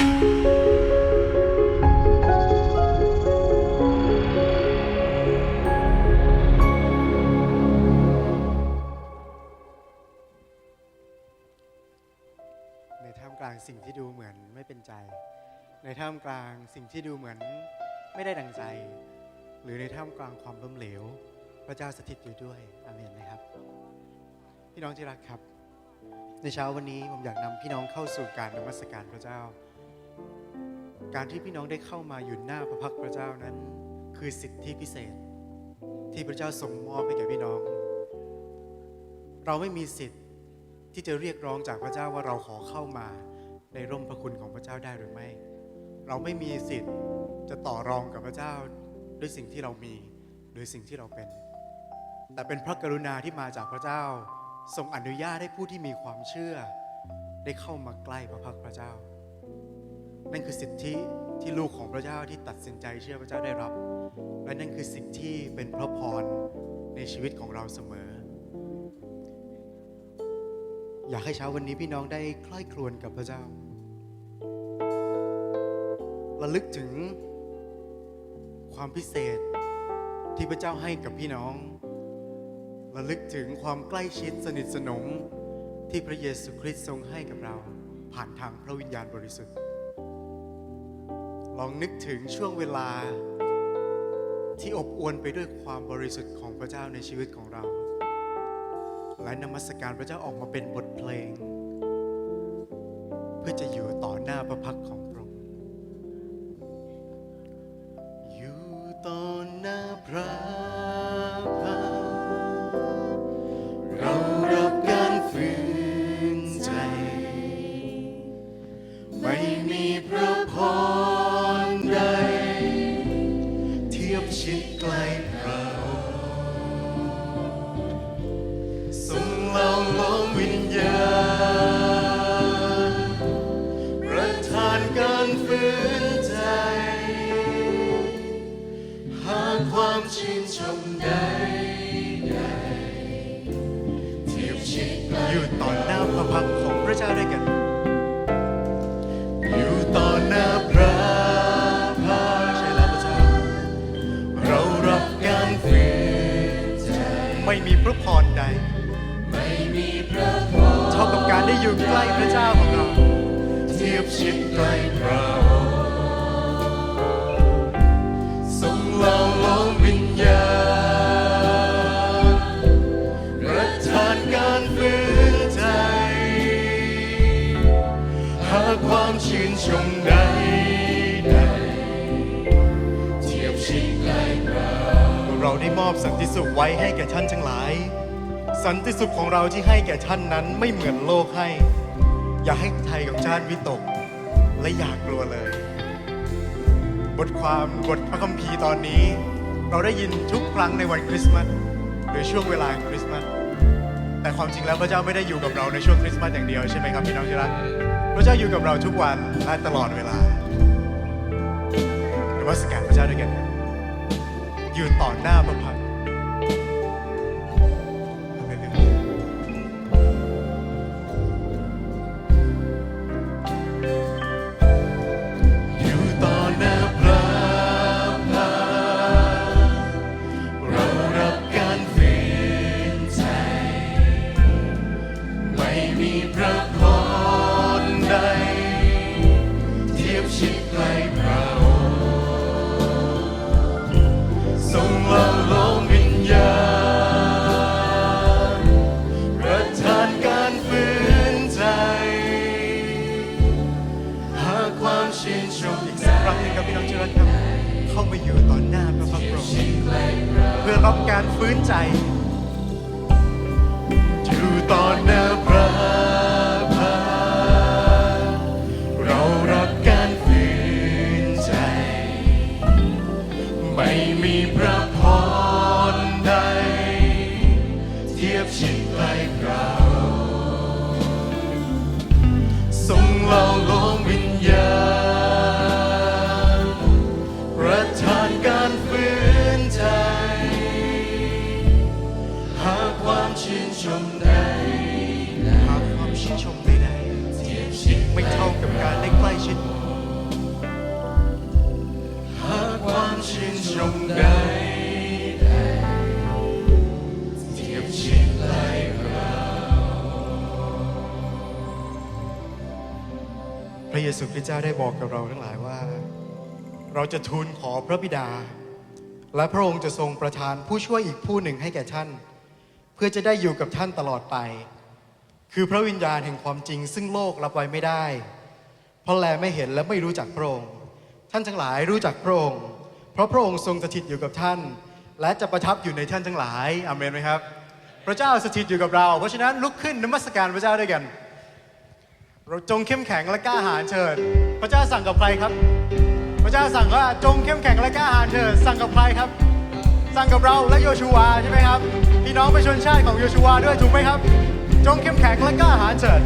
ในท่ามกลางสิ่งที่ดูเหมือนไม่เป็นใจ ในท่ามกลางสิ่งที่ดูเหมือนไม่ได้ดังใจ หรือในท่ามกลางความล้มเหลว พระเจ้าสถิตอยู่ด้วยอาเมนไหมครับ พี่น้องที่รักครับ ในเช้าวันนี้ผมอยากนำพี่น้องเข้าสู่การนมัสการพระเจ้า การที่พี่น้องได้เข้ามาอยู่หน้าพระพักตร์พระเจ้านั้น คือสิทธิพิเศษ ที่พระเจ้าทรงมอบให้แก่พี่น้อง เราไม่มีสิทธิ์ที่จะเรียกร้องจากพระเจ้าว่าเราขอเข้ามาในร่มพระคุณของพระเจ้าได้หรือไม่ เราไม่มีสิทธิ์จะต่อรองกับพระเจ้าด้วยสิ่งที่เรามีหรือสิ่งที่เราเป็น แต่เป็นพระกรุณาที่มาจากพระเจ้าทรงอนุญาตให้ผู้ที่มีความเชื่อ ได้เข้ามาใกล้พระพักตร์พระเจ้า นั่นคือสิทธิที่ลูกของพระเจ้าที่ตัดสินใจเชื่อพระเจ้าได้รับ และนั่นคือสิ่งที่เป็นพระพรในชีวิตของเราเสมอ อยากให้เช้าวันนี้พี่น้องได้ใคร่ครวญกับพระเจ้าระลึกถึงความพิเศษที่พระเจ้าให้กับพี่น้องระลึกถึงความใกล้ชิดสนิทสนมที่พระเยซูคริสต์ทรงให้กับเรา ผ่านทางพระวิญญาณบริสุทธิ์ ลองนึกถึงช่วงเวลาที่อบอวลไปด้วยความบริสุทธิ์ของพระเจ้าในชีวิตของเรา และนมัสการพระเจ้าออกมาเป็นบทเพลง เพื่อจะอยู่ต่อหน้าพระพักของพระองค์อยู่ต่อหน้าพระ ร์ของพระเจ้าด้วยกันอยู่ต่อหน้าพระพักตร์ใช่แล้วพระเจ้าเรารับการฝืนใจไม่มีพระพรใด ไม่มีพระพรเท่ากับการได้อยู่ใกล้พระเจ้าของเรา เทียบชิดใกล้เรา อบสันติสุขไว้ให้แก่ท่านทั้งหลาย สันติสุขของเราที่ให้แก่ท่านนั้นไม่เหมือนโลกให้ อย่าให้ไทยกับชาติวิตก และอย่ากกลัวเลย บทความบทพระคัมภีร์ตอนนี้ เราได้ยินทุกครั้งในวันคริสต์มาสหรือช่วงเวลาคริสต์มาสแต่ความจริงแล้วพระเจ้าไม่ได้อยู่กับเราในช่วงคริสต์มาสอย่างเดียวใช่ไหมครับพี่น้องที่รักพระเจ้าอยู่กับเราทุกวันและตลอดเวลานมัสการพระเจ้าด้วยกัน อยู่ต่อหน้าพระพัก นใจ ระเจ้าได้บอกกับเราทั้งหลายว่า เราจะทูลขอพระบิดา และพระองค์จะทรงประทานผู้ช่วยอีกผู้หนึ่งให้แก่ท่าน เพื่อจะได้อยู่กับท่านตลอดไป คือพระวิญญาณแห่งความจริง ซึ่งโลกรับไว้ไม่ได้ เพราะแลไม่เห็นและไม่รู้จักพระองค์ ท่านทั้งหลายรู้จักพระองค์เพราะพระองค์ทรงสถิตอยู่กับท่าน และจะประทับอยู่ในท่านทั้งหลายอาเมนไหมครับ พระเจ้าสถิตอยู่กับเรา เพราะฉะนั้นลุกขึ้นนมัสการพระเจ้าด้วยกัน เราจงเข้มแข็งและกล้าหาญเถิด พระเจ้าสั่งกับใครครับ พระเจ้าสั่งว่าจงเข้มแข็งและกล้าหาญเถิด สั่งกับใครครับ สั่งกับเราและโยชูวาใช่ไหมครับ พี่น้องเป็นชนชาติของโยชูวาด้วยถูกไหมครับ จงเข้มแข็งและกล้าหาญเถิด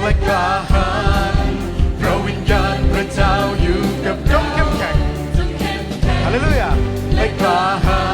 และกล้าหาญพระวิญญาณพระเจ้าอยู่กับจงเข้มแข็งฮาเลลูยาและกล้าหาญ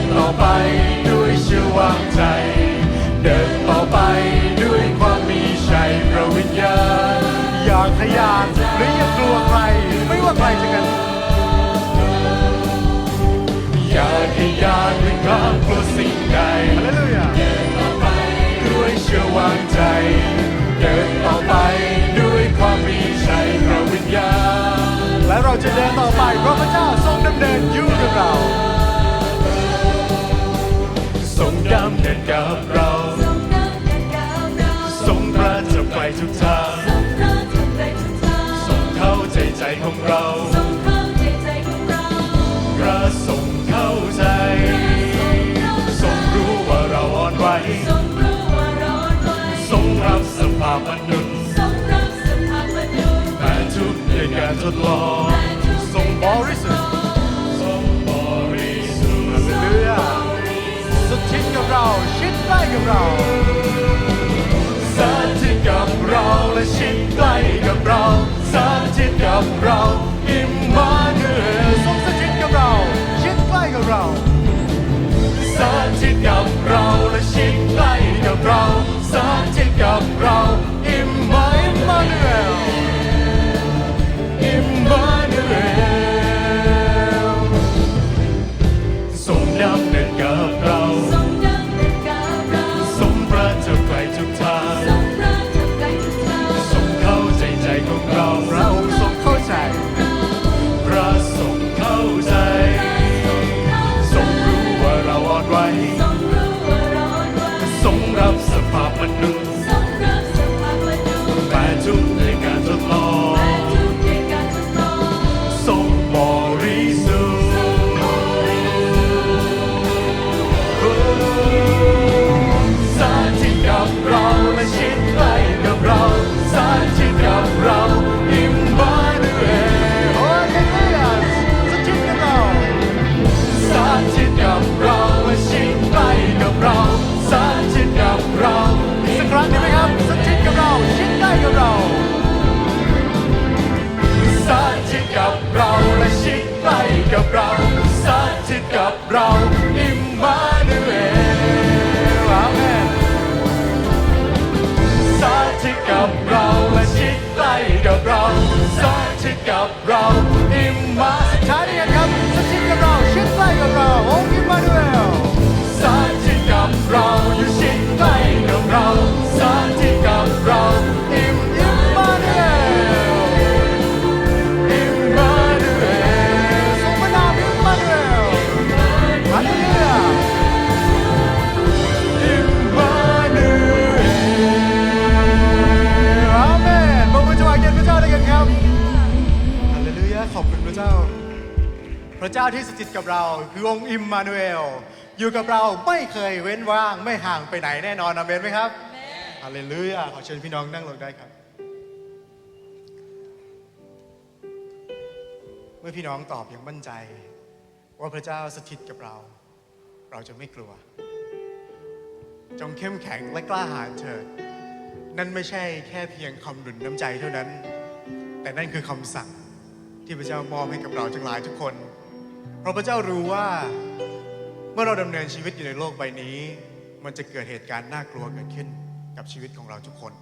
นต่อไปด้วยเชื่อวางใจ เดินต่อไปด้วยความมีชัยพระวิญญาณอย่าขยานหรืออย่ากลัวใคร ไม่ว่าใครจะกันอย่าทะยานหรือคลามกลัวสิ่งใดฮาเลลูยาด้วยเชื่อวางใจ เดินต่อไปด้วยความมีชัยพระวิญญาณและเราจะเดินต่อไปเพราะพระเจ้าทรงดำเนินอยู่กับเรา กับเราทรงประจับไปทุกทางทรงเข้าใจใจของเรา กับเราสถิตกับเราและชิดใกล้กับเราสถิตกับเราอิมมานูเอลทรงสถิตกับเรา ชิดใกล้กับเราสถิตกับเราและชิดใกล้กับเราสถิตกับเรา กับเรา คือองค์อิมมานูเอล อยู่กับเราไม่เคยเว้นว่าง ไม่ห่างไปไหนแน่นอนอาเมนไหมครับฮาเลลูยาขอเชิญพี่น้องนั่งลงได้ครับ เมื่อพี่น้องตอบอย่างมั่นใจ ว่าพระเจ้าสถิตกับเรา เราจะไม่กลัว จงเข้มแข็งและกล้าหาญเถิด นั่นไม่ใช่แค่เพียงคำหนุนน้ำใจเท่านั้น แต่นั่นคือคำสั่งที่พระเจ้ามอบให้กับเราทั้งหลายทุกคน เพราะพระเจ้ารู้ว่าเมื่อเราดำเนินชีวิตอยู่ในโลกใบนี้ มันจะเกิดเหตุการณ์น่ากลัวเกิดขึ้นกับชีวิตของเราทุกคน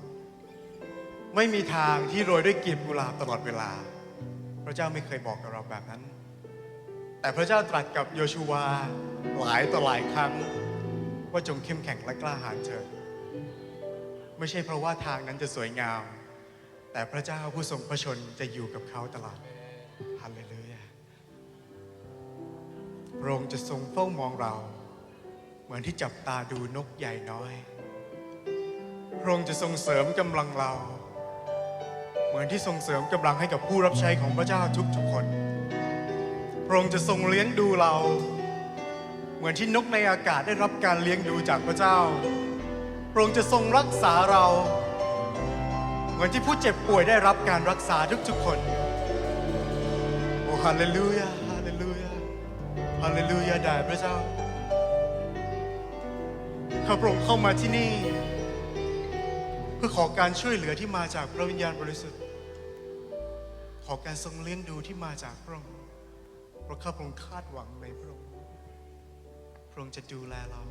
ไม่มีทางที่โรยด้วยกลีบกุหลาบตลอดเวลา พระเจ้าไม่เคยบอกกับเราแบบนั้น แต่พระเจ้าตรัสกับโยชูวาหลายต่อหลายครั้ง ว่าจงเข้มแข็งและกล้าหาญเถิดไม่ใช่เพราะว่าทางนั้นจะสวยงาม แต่พระเจ้าผู้ทรงพระชนจะอยู่กับเขาตลอดฮาเลลูยา พระองค์จะทรงเฝ้ามองเรา เหมือนที่จับตาดูนกใหญ่น้อย พระองค์จะทรงเสริมกำลังเรา เหมือนที่ทรงเสริมกำลังให้กับผู้รับใช้ของพระเจ้าทุกๆคน พระองค์จะทรงเลี้ยงดูเรา เหมือนที่นกในอากาศได้รับการเลี้ยงดูจากพระเจ้า พระองค์จะทรงรักษาเรา เหมือนที่ผู้เจ็บป่วยได้รับการรักษาทุกๆคน โอ้ฮาเลลูยาฮาเลลูยา ฮาเลลูยาได้พระเจ้าข้าพระองค์เข้ามาที่นี่ เพื่อขอการช่วยเหลือที่มาจากพระวิญญาณบริสุทธิ์ ขอการทรงเลี้ยงดูที่มาจากพระองค์เพราะข้าพระองค์คาดหวังในพระองค์พระองค์จะดูแลเรา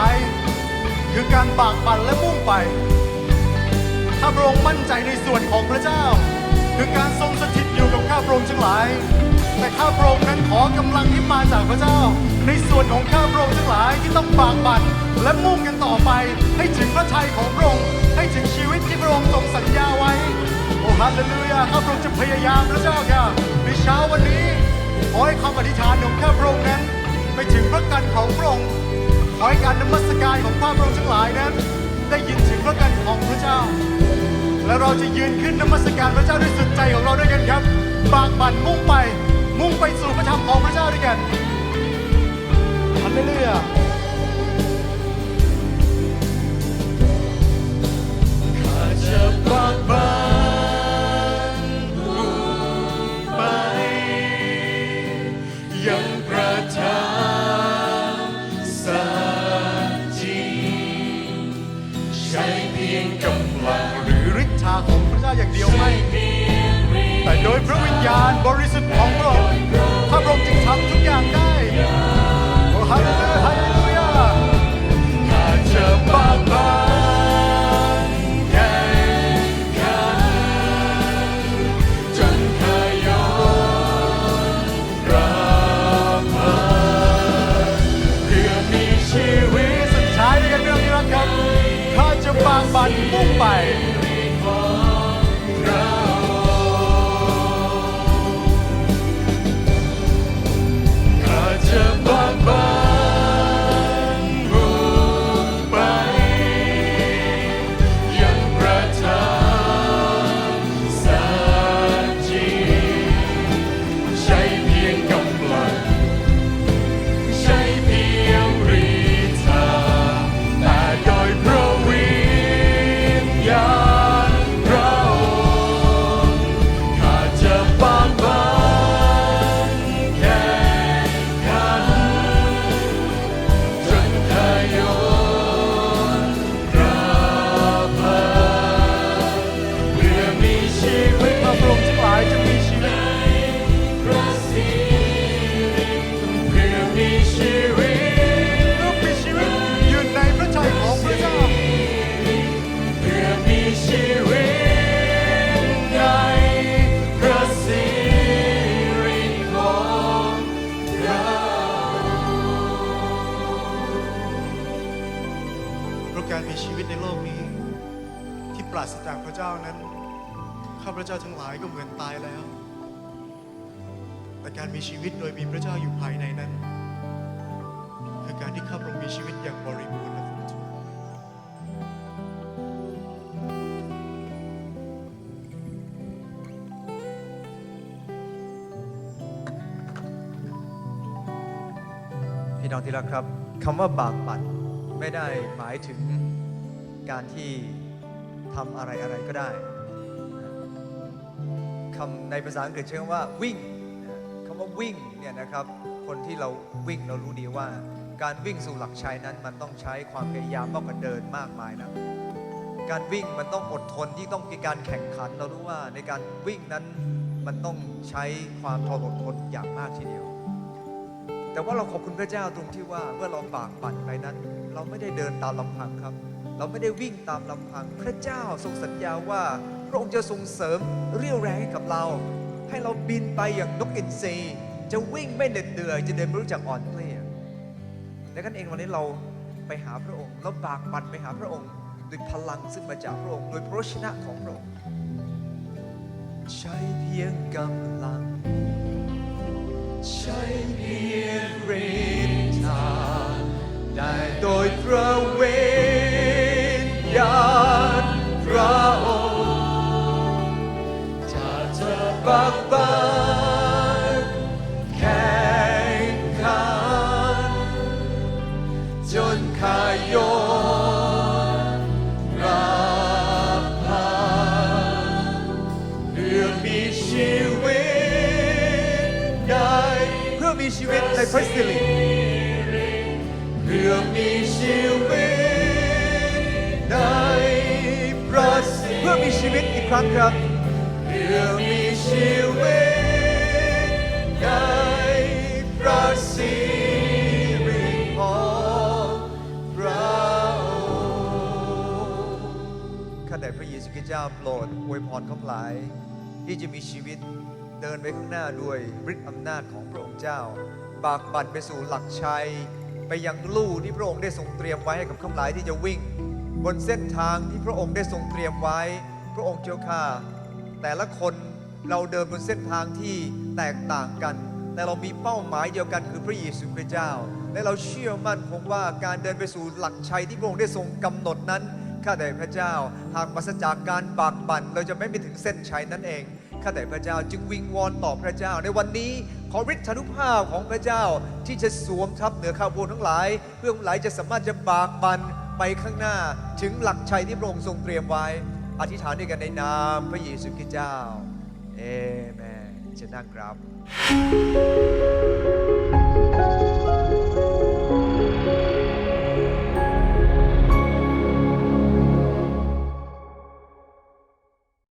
าย คือการบากบั่นและมุ่งไปถ้าพระองค์มั่นใจในส่วนของพระเจ้า คือการทรงสถิตอยู่กับข้าพระองค์ทั้งหลาย แต่ข้าพระองค์นั้นขอกำลังที่มาจากพระเจ้า ในส่วนของข้าพระองค์ทั้งหลายที่ต้องบากบั่นและมุ่งกันต่อไป ให้ถึงพระชัยของพระองค์ให้ถึงชีวิตที่พระองค์ทรงสัญญาไว้ โอ้ฮาเลลูยาข้าพระองค์จะพยายามพระเจ้าค่ะในเช้าวันนี้ขอให้คำอธิษฐานของข้าพระองค์นั้น ไปถึงพระกันของพระองค์ อให้การนมัสการของข้าพระองค์ทั้งหลายนั้น ได้ยินถึงพระกันของพระเจ้า และเราจะยืนขึ้นนมัสการพระเจ้าด้วยสุดใจของเราด้วยกันครับบากบั่นมุ่งไป มุ่งไปสู่พระธรรมของพระเจ้าด้วยกันฮัลเลลูยาข้าจะบาก พระวิญญาณบริ การมีชีวิตในโลกนี้ ที่ปราศจากพระเจ้านั้น ข้าพระเจ้าทั้งหลายก็เหมือนตายแล้ว แต่การมีชีวิตโดยมีพระเจ้าอยู่ภายในนั้น คือการที่ข้าพระองค์มีชีวิตอย่างบริบูรณ์และครบพี่น้องที่รักครับคำว่าบากบั่น ไม่ได้หมายถึงการที่ทำอะไรอะไรก็ได้คำในภาษาอังกฤษใช้คำว่าวิ่งคำว่าวิ่งเนี่ยนะครับ คนที่เราวิ่งเรารู้ดีว่า การวิ่งสู่หลักชัยนั้น มันต้องใช้ความพยายามมากกว่าเดินมากมายนะการวิ่งมันต้องอดทนที่ต้องมีการแข่งขันเรารู้ว่าในการวิ่งนั้นมันต้องใช้ความทนอดทนอย่างมากทีเดียว แต่ว่าเราขอบคุณพระเจ้าตรงที่ว่าเมื่อเราบากบั่นไปนั้น เราไม่ได้เดินตามลำพังครับ เราไม่ได้วิ่งตามลำพัง พระเจ้าทรงสัญญาว่าพระองค์จะทรงเสริมเรี่ยวแรงให้กับเรา ให้เราบินไปอย่างนกอินทรีจะวิ่งไม่เหน็ดเหนื่อยจะเดินไม่รู้จักอ่อนเพลียดังนั้นเองวันนี้เราไปหาพระองค์เราบากบั่นไปหาพระองค์ด้วยพลังซึ่งมาจากพระองค์โดยพระชนะของพระองค์ใช้เพียงกำลัง ใช้เพียงฤทธา ได้โดยพระวิ ครั้งครับเพื่อมีชีวิตในพระสิริของพระองค์ข้าแต่พระเยซูคริสต์เจ้าโปรดอวยพรเขาหลาย ที่จะมีชีวิตเดินไปข้างหน้าด้วยฤทธิ์อำนาจของพระองค์เจ้า บากบั่นไปสู่หลักชัย ไปยังลู่ที่พระองค์ได้ทรงเตรียมไว้ให้กับข้าหลายที่จะวิ่ง บนเส้นทางที่พระองค์ได้ทรงเตรียมไว้ พระองค์เจ้าข้าแต่ละคนเราเดินบนเส้นทางที่แตกต่างกัน แต่เรามีเป้าหมายเดียวกันคือพระเยซูคริสต์เจ้า และเราเชื่อมั่นคงว่าการเดินไปสู่หลักชัยที่พระองค์ได้ทรงกำหนดนั้นข้าแต่พระเจ้า หากปราศจากการบากบั่นเราจะไม่ไปถึงเส้นชัยนั่นเองข้าแต่พระเจ้าจึงวิงวอนต่อพระเจ้า ในวันนี้ขอฤทธานุภาพของพระเจ้าที่จะสวมทับเหนือข้าวโพทั้งหลาย เพื่อทั้งหลายจะสามารถจะบากบั่นไปข้างหน้าถึงหลักชัยที่พระองค์ทรงเตรียมไว้ อธิษฐานด้วยกันในนามพระเยซูคริสต์เจ้า เอเมนจะนั่งครับ